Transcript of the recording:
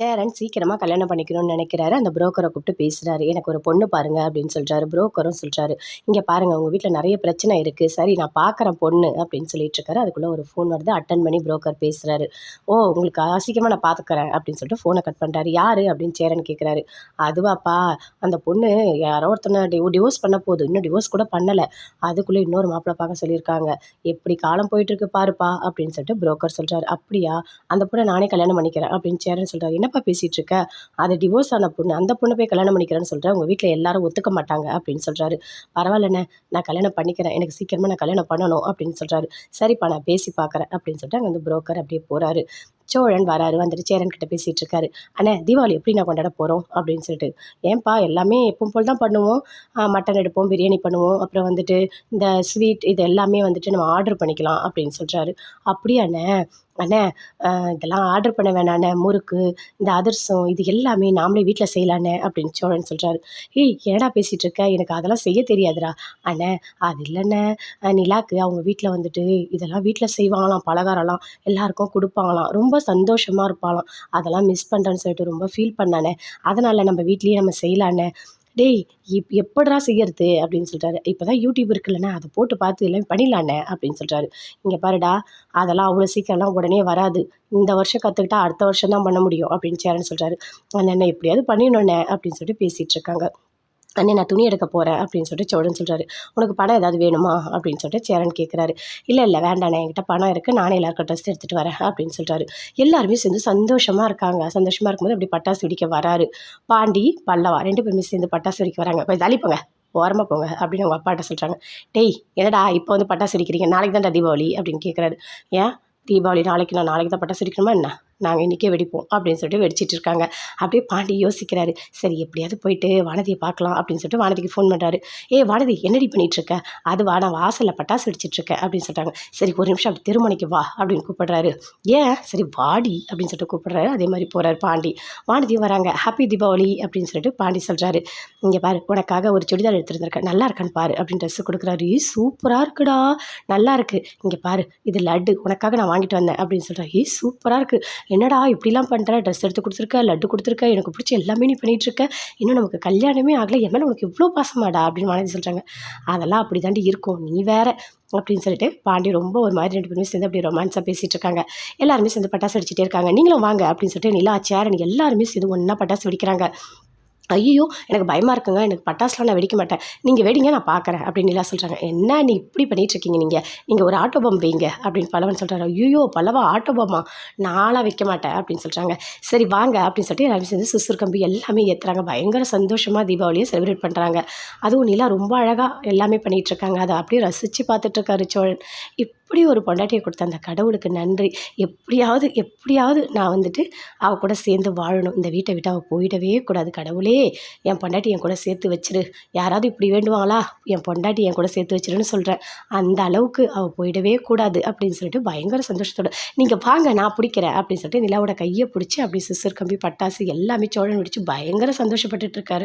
சேரன் சீக்கிரமாக கல்யாணம் பண்ணிக்கணும்னு நினைக்கிறாரு. அந்த புரோக்கரை கூப்பிட்டு பேசுகிறாரு எனக்கு ஒரு பொண்ணு பாருங்க அப்படின்னு சொல்கிறாரு புரோக்கரும் சொல்கிறாரு இங்கே பாருங்கள் உங்கள் வீட்டில் நிறைய பிரச்சனை இருக்குது சரி நான் பார்க்குறேன் பொண்ணு அப்படின்னு சொல்லிட்டு இருக்காரு. அதுக்குள்ளே ஒரு ஃபோன் வருது. அட்டன் பண்ணி புரோக்கர் பேசுகிறாரு ஓ உங்களுக்கு சீக்கிரமாக நான் பார்த்துக்கிறேன் அப்படின்னு சொல்லிட்டு ஃபோனை கட் பண்ணுறாரு யார்? அப்படின்னு சேரன் கேட்குறாரு அதுவாப்பா அந்த பொண்ணு யாரோ ஒருத்தனை டி டிவோர்ஸ் பண்ண போகுது. இன்னும் டிவோர்ஸ் கூட பண்ணலை. அதுக்குள்ளே இன்னொரு மாப்பிள்ளை பார்க்க சொல்லியிருக்காங்க. எப்படி காலம் போயிட்டுருக்கு பாருப்பா அப்படின்னு சொல்லிட்டு புரோக்கர் சொல்கிறாரு அப்படியா அந்த பொண்ணை நானே கல்யாணம் பண்ணிக்கிறேன் அப்படின்னு சேரன் சொல்கிறாரு என்னப்பா பேசிகிட்டு இருக்க? அது டிவோர்ஸ் ஆன பொண்ணு அந்த பொண்ணை போய் கல்யாணம் பண்ணிக்கிறேன்னு சொல்கிறேன் உங்கள் வீட்டில் எல்லாரும் ஒத்துக்க மாட்டாங்க அப்படின்னு சொல்கிறாரு பரவாயில்லண்ணே நான் கல்யாணம் பண்ணிக்கிறேன். எனக்கு சீக்கிரமாக நான் கல்யாணம் பண்ணணும் அப்படின்னு சொல்கிறாரு சரிப்பா நான் பேசி பார்க்குறேன் அப்படின்னு சொல்லிட்டு அங்கே வந்து புரோக்கர் அப்படியே போகிறாரு சோழன் வராரு வந்துட்டு சேரன் கிட்ட பேசிகிட்டு இருக்காரு. அண்ணே தீபாவளி எப்படி நான் கொண்டாட போகிறோம் அப்படின்னு சொல்லிட்டு. ஏன்பா எல்லாமே எப்பவும் போல் தான் பண்ணுவோம். மட்டன் எடுப்போம் பிரியாணி பண்ணுவோம். அப்புறம் வந்துட்டு இந்த ஸ்வீட் இது எல்லாமே வந்துட்டு நம்ம ஆர்டர் பண்ணிக்கலாம் அப்படின்னு சொல்கிறாரு அப்படியாண்ணே அண்ணே இதெல்லாம் ஆர்டர் பண்ண வேணாண்ணே முறுக்கு இந்த அதிர்சம் இது எல்லாமே நாமளே வீட்டில் செய்யலாண்ணே அப்படின்னு சோழன் சொல்கிறாரு ஏய் என்னடா பேசிகிட்டு இருக்க எனக்கு அதெல்லாம் செய்ய தெரியாதுடா. அண்ணே அது இல்லைண்ணே. நிலாக்கு அவங்க வீட்டில் வந்துட்டு இதெல்லாம் வீட்டில் செய்வாங்களாம் பலகாரம்லாம். எல்லாருக்கும் கொடுப்பாங்களாம். ரொம்ப சந்தோஷமாக இருப்பாளாம். அதெல்லாம் மிஸ் பண்ணுறேன்னு சொல்லிட்டு ரொம்ப ஃபீல் பண்ணானே. அதனால் நம்ம வீட்லேயே நம்ம செய்யலாண்ணே. டேய் இப் எப்படிடா செய்யறது? அப்படின்னு சொல்கிறாரு இப்போ தான் யூடியூப் இருக்குல்லண்ணே அதை போட்டு பார்த்து எல்லாம் பண்ணிடலாண்ணே அப்படின்னு சொல்கிறாரு இங்கே பாருடா அதெல்லாம் அவ்வளோ சீக்கிரம்லாம் உடனே வராது. இந்த வருஷம் கற்றுக்கிட்டா அடுத்த வருஷம் தான் பண்ண முடியும் அப்படின்னு சேரன் சொல்கிறாரு அண்ணன் எப்படியாவது பண்ணிடணுண்ணே அப்படின்னு சொல்லிட்டு பேசிகிட்டு இருக்காங்க. அண்ணே நான் துணி எடுக்க போகிறேன் அப்படின்னு சொல்லிட்டு சோழன் சொல்கிறாரு உனக்கு பணம் ஏதாவது வேணுமா? அப்படின்னு சொல்லிட்டு சேரன் கேட்குறாரு இல்லை இல்லை வேண்டாண்ணே என்கிட்ட பணம் இருக்குது நானே எல்லாருக்கும் ட்ரெஸ் எடுத்துகிட்டு வரேன் அப்படின்னு சொல்கிறாரு எல்லாருமே சேர்ந்து சந்தோஷமாக இருக்காங்க. சந்தோஷமாக இருக்கும்போது அப்படி பட்டாசு வெடிக்க வராரு. பாண்டி பல்லவா ரெண்டு பேருமே சேர்ந்து பட்டாசு வெடிக்க வராங்க. போய் தள்ளிப்போங்க ஓரமாக போங்க அப்படின்னு அவங்க அப்பாட்ட சொல்கிறாங்க டேய் என்னடா இப்போ வந்து பட்டாசு வெடிக்கிறீங்க? நாளைக்கு தான்டா தீபாவளி அப்படின்னு கேட்குறாரு ஏன்? தீபாவளி நாளைக்கு நான் நாளைக்கு தான் பட்டாசு வெடிக்கணுமா என்ன? நாங்கள் இன்றைக்கே வெடிப்போம் அப்படின்னு சொல்லிட்டு வெடிச்சிட்டு இருக்காங்க. அப்படியே பாண்டி யோசிக்கிறாரு சரி எப்படியாவது போயிட்டு வானதியை பார்க்கலாம் அப்படின்னு சொல்லிட்டு வானதிக்கு ஃபோன் பண்ணுறாரு ஏ வானதி என்னடி பண்ணிகிட்ருக்க அது வாடா நான் வாசலில் பட்டாசு வெடிச்சிட்ருக்கேன் அப்படின்னு சொல்லிட்டாங்க. சரி ஒரு நிமிஷம் அப்படி திருமணிக்கு வா அப்படின்னு கூப்பிடுறாரு. ஏன்? சரி வாடி அப்படின்னு சொல்லிட்டு கூப்பிடுறாரு. அதே மாதிரி போகிறாரு பாண்டி. வானதியும் வராங்க. ஹாப்பி தீபாவளி அப்படின்னு சொல்லிட்டு பாண்டி சொல்கிறாரு இங்கே பாரு உனக்காக ஒரு சுடிதார் எடுத்துருந்துருக்கேன் நல்லா இருக்கான்னு பாரு அப்படின்னு ட்ரெஸ்ஸு கொடுக்குறாரு. சூப்பராக இருக்குடா. நல்லா இருக்குது இங்கே பாரு இது லட்டு. உனக்காக நான் வாங்கிட்டு வந்தேன் அப்படின்னு சொல்கிறேன் ஏ சூப்பராக இருக்குது என்னடா இப்படிலாம் பண்ணுற ட்ரெஸ் எடுத்து கொடுத்துருக்க லட்டு கொடுத்துருக்க எனக்கு பிடிச்ச எல்லாமே நீ பண்ணிகிட்ருக்க இன்னும் நமக்கு கல்யாணமே ஆகலை. என் மேலே உனக்கு இவ்வளோ பாசமாடா? அப்படின்னு வானதி சொல்கிறாங்க அதெல்லாம் அப்படி தாண்டி இருக்கும். நீ வேற அப்படின்னு சொல்லிட்டு பாண்டி ரொம்ப ஒரு மாதிரி ரெண்டு பேருமே சேர்ந்து அப்படி ரொமான்ஸாக பேசிகிட்டு இருக்காங்க எல்லாருமே சேர்ந்து பட்டாசு அடிச்சுட்டே இருக்காங்க. நீங்களும் வாங்க அப்படின்னு சொல்லிட்டு நிலா சேரன் எல்லாருமே சேர்ந்து ஒன்றா பட்டாசு வெடிக்கிறாங்க. ஐயோ எனக்கு பயமாக இருக்குங்க. எனக்கு பட்டாசுலாம் நான் வெடிக்க மாட்டேன். நீங்கள் வெடிங்க நான் பார்க்குறேன் அப்படின்னு எல்லாம் சொல்கிறாங்க என்ன நீ இப்படி பண்ணிகிட்ருக்கீங்க நீங்கள் நீங்கள் ஒரு ஆட்டோ பம் வைங்க அப்படின்னு பல்லவன் சொல்கிறாரு ஐயோ பல்லவா ஆட்டோ பம்மா நாளாக வைக்க மாட்டேன் அப்படின்னு சொல்கிறாங்க சரி வாங்க அப்படின்னு சொல்லிட்டு எல்லாரும் சேர்ந்து கம்பி எல்லாமே ஏற்றுறாங்க பயங்கர சந்தோஷமாக தீபாவளியை செலிப்ரேட் பண்ணுறாங்க அதுவும் நிலா ரொம்ப அழகாக எல்லாமே பண்ணிகிட்ருக்காங்க அதை அப்படியே ரசித்து பார்த்துட்ருக்காரு சோழன். இப்படி ஒரு பொண்டாட்டியை கொடுத்த அந்த கடவுளுக்கு நன்றி. எப்படியாவது எப்படியாவது நான் வந்துட்டு அவள் கூட சேர்ந்து வாழணும். இந்த வீட்டை விட்டு அவள் போயிடவே கூடாது. கடவுளே கடவுளே என் பொண்டாட்டி என் கூட சேர்த்து வச்சிரு. யாராவது இப்படி வேண்டுவாங்களா? என் பொண்டாட்டி என் கூட சேர்த்து வச்சிருன்னு சொல்கிறேன் அந்த அளவுக்கு அவள் போயிடவே கூடாது அப்படின்னு சொல்லிட்டு பயங்கர சந்தோஷத்தோட நீங்கள் வாங்க நான் பிடிக்கிறேன் அப்படின்னு சொல்லிட்டு நிலாவோட கையை பிடிச்சி அப்படி சிசர் கம்பி பட்டாசு எல்லாமே சோழன் பிடிச்சி பயங்கர சந்தோஷப்பட்டுட்டு இருக்காரு.